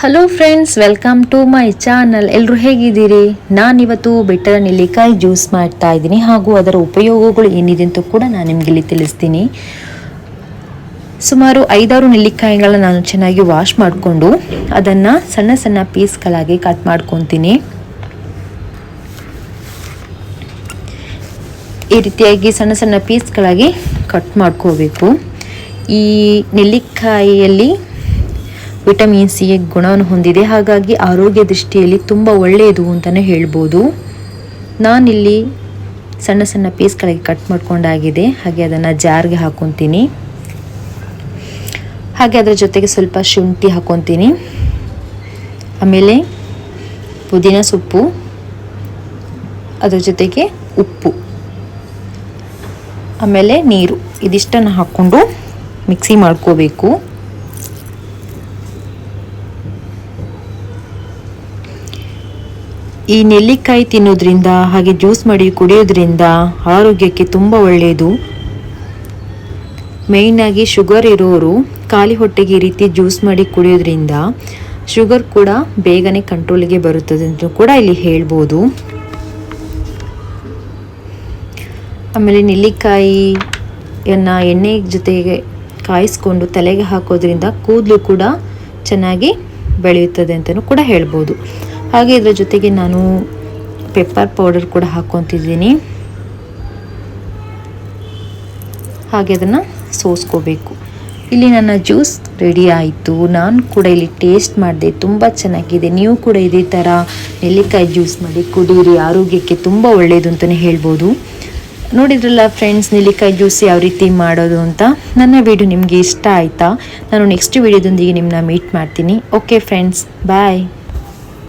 Hello friends welcome to my channel ಎಲ್ಲರೂ ಹೇಗಿದ್ದೀರಿ? ನಾನಿವತ್ತು ಬೆಟ್ಟದ ನೆಲ್ಲಿಕಾಯಿ ಜ್ಯೂಸ್ ಮಾಡ್ತಾ ಇದ್ದೀನಿ. ಹಾಗೂ ಅದರ ಉಪಯೋಗಗಳು ಏನಿದೆ ಅಂತ ಕೂಡ ನಾನು ನಿಮಗೆ ಇಲ್ಲಿ ತಿಳಿಸ್ತೀನಿ. ಸುಮಾರು ಐದಾರು ನೆಲ್ಲಿಕಾಯಿಗಳನ್ನ ನಾನು ಚೆನ್ನಾಗಿ ವಾಶ್ ಮಾಡಿಕೊಂಡು ಅದನ್ನು ಸಣ್ಣ ಸಣ್ಣ ಪೀಸ್ಗಳಾಗಿ ಕಟ್ ಮಾಡ್ಕೊತೀನಿ. ಈ ರೀತಿಯಾಗಿ ಸಣ್ಣ ಸಣ್ಣ ಪೀಸ್ಗಳಾಗಿ ಕಟ್ ಮಾಡ್ಕೋಬೇಕು. ಈ ನೆಲ್ಲಿಕಾಯಿಯಲ್ಲಿ ವಿಟಮಿನ್ ಸಿ ಗುಣವನ್ನು ಹೊಂದಿದೆ. ಹಾಗಾಗಿ ಆರೋಗ್ಯ ದೃಷ್ಟಿಯಲ್ಲಿ ತುಂಬ ಒಳ್ಳೆಯದು ಅಂತಲೇ ಹೇಳ್ಬೋದು. ನಾನಿಲ್ಲಿ ಸಣ್ಣ ಸಣ್ಣ ಪೀಸ್ಗಳಿಗೆ ಕಟ್ ಮಾಡ್ಕೊಂಡಾಗಿದೆ. ಹಾಗೆ ಅದನ್ನು ಜಾರ್ಗೆ ಹಾಕೊತೀನಿ. ಹಾಗೆ ಅದರ ಜೊತೆಗೆ ಸ್ವಲ್ಪ ಶುಂಠಿ ಹಾಕೊತೀನಿ. ಆಮೇಲೆ ಪುದೀನ ಸೊಪ್ಪು, ಅದರ ಜೊತೆಗೆ ಉಪ್ಪು, ಆಮೇಲೆ ನೀರು. ಇದಿಷ್ಟನ್ನು ಹಾಕ್ಕೊಂಡು ಮಿಕ್ಸಿ ಮಾಡ್ಕೋಬೇಕು. ಈ ನೆಲ್ಲಿಕಾಯಿ ತಿನ್ನೋದ್ರಿಂದ, ಹಾಗೆ ಜ್ಯೂಸ್ ಮಾಡಿ ಕುಡಿಯೋದ್ರಿಂದ ಆರೋಗ್ಯಕ್ಕೆ ತುಂಬ ಒಳ್ಳೆಯದು ಮೇಯ್ನಾಗಿ ಶುಗರ್ ಇರೋರು ಖಾಲಿ ಹೊಟ್ಟೆಗೆ ಈ ರೀತಿ ಜ್ಯೂಸ್ ಮಾಡಿ ಕುಡಿಯೋದ್ರಿಂದ ಶುಗರ್ ಕೂಡ ಬೇಗನೆ ಕಂಟ್ರೋಲಿಗೆ ಬರುತ್ತದೆ ಅಂತ ಕೂಡ ಇಲ್ಲಿ ಹೇಳ್ಬೋದು. ಆಮೇಲೆ ನೆಲ್ಲಿಕಾಯಿಯನ್ನು ಎಣ್ಣೆ ಜೊತೆಗೆ ಕಾಯಿಸ್ಕೊಂಡು ತಲೆಗೆ ಹಾಕೋದ್ರಿಂದ ಕೂದಲು ಕೂಡ ಚೆನ್ನಾಗಿ ಬೆಳೆಯುತ್ತದೆ ಅಂತಲೂ ಕೂಡ ಹೇಳ್ಬೋದು. ಹಾಗೆ ಇದರ ಜೊತೆಗೆ ನಾನು ಪೆಪ್ಪರ್ ಪೌಡರ್ ಕೂಡ ಹಾಕ್ಕೊತಿದ್ದೀನಿ ಹಾಗೆ ಅದನ್ನು ಸೋಸ್ಕೋಬೇಕು. ಇಲ್ಲಿ ನನ್ನ ಜ್ಯೂಸ್ ರೆಡಿ ಆಯಿತು. ನಾನು ಕೂಡ ಇಲ್ಲಿ ಟೇಸ್ಟ್ ಮಾಡಿದೆ. ತುಂಬ ಚೆನ್ನಾಗಿದೆ. ನೀವು ಕೂಡ ಇದೇ ಥರ ನೆಲ್ಲಿಕಾಯಿ ಜ್ಯೂಸ್ ಮಾಡಿ ಕುಡೀರಿ. ಆರೋಗ್ಯಕ್ಕೆ ತುಂಬ ಒಳ್ಳೆಯದು ಅಂತಲೇ ಹೇಳ್ಬೋದು. ನೋಡಿದ್ರಲ್ಲ ಫ್ರೆಂಡ್ಸ್ ನೆಲ್ಲಿಕಾಯಿ ಜ್ಯೂಸ್ ಯಾವ ರೀತಿ ಮಾಡೋದು ಅಂತ? ನನ್ನ ವಿಡಿಯೋ ನಿಮಗೆ ಇಷ್ಟ ಆಯಿತಾ? ನಾನು ನೆಕ್ಸ್ಟ್ ವಿಡಿಯೋದೊಂದಿಗೆ ನಿಮ್ಮನ್ನ ಮೀಟ್ ಮಾಡ್ತೀನಿ. Okay friends bye